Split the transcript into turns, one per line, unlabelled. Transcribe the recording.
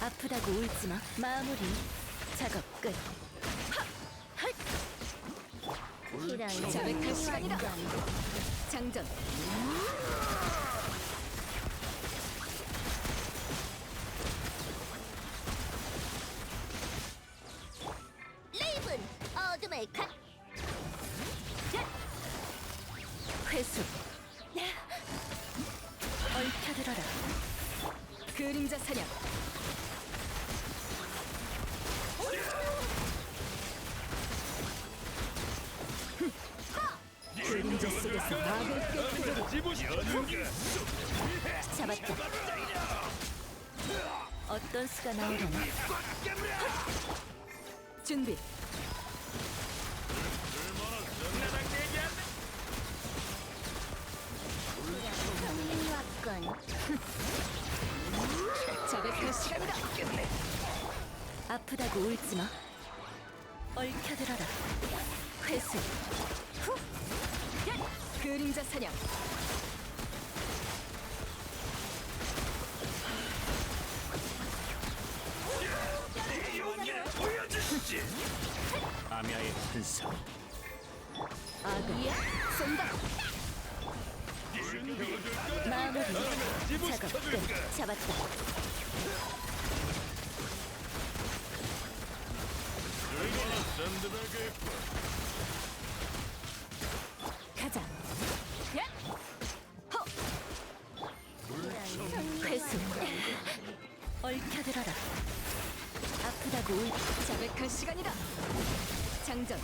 아프다고 울지 마. 마무리. 작업 끝. 이런
자백할 시간이다. 장전.
레이븐 어둠을 가. 회수. 얽혀들어라.
그림자 사냥. 그림자 속에서 막을 깨뜨려.
잡았다. 어떤 수가 나오려나?
준비. 자백할 시간이다.
아프다고 울지 마. 얽혀들어라. 회수.
그림자 사냥.
아미아의 환상.
악이야. 쏜다.
작업 끝. 잡았다.
가자.
회수. 얽혀들어라. 아프다고 울.
자백할 시간이다. 장전.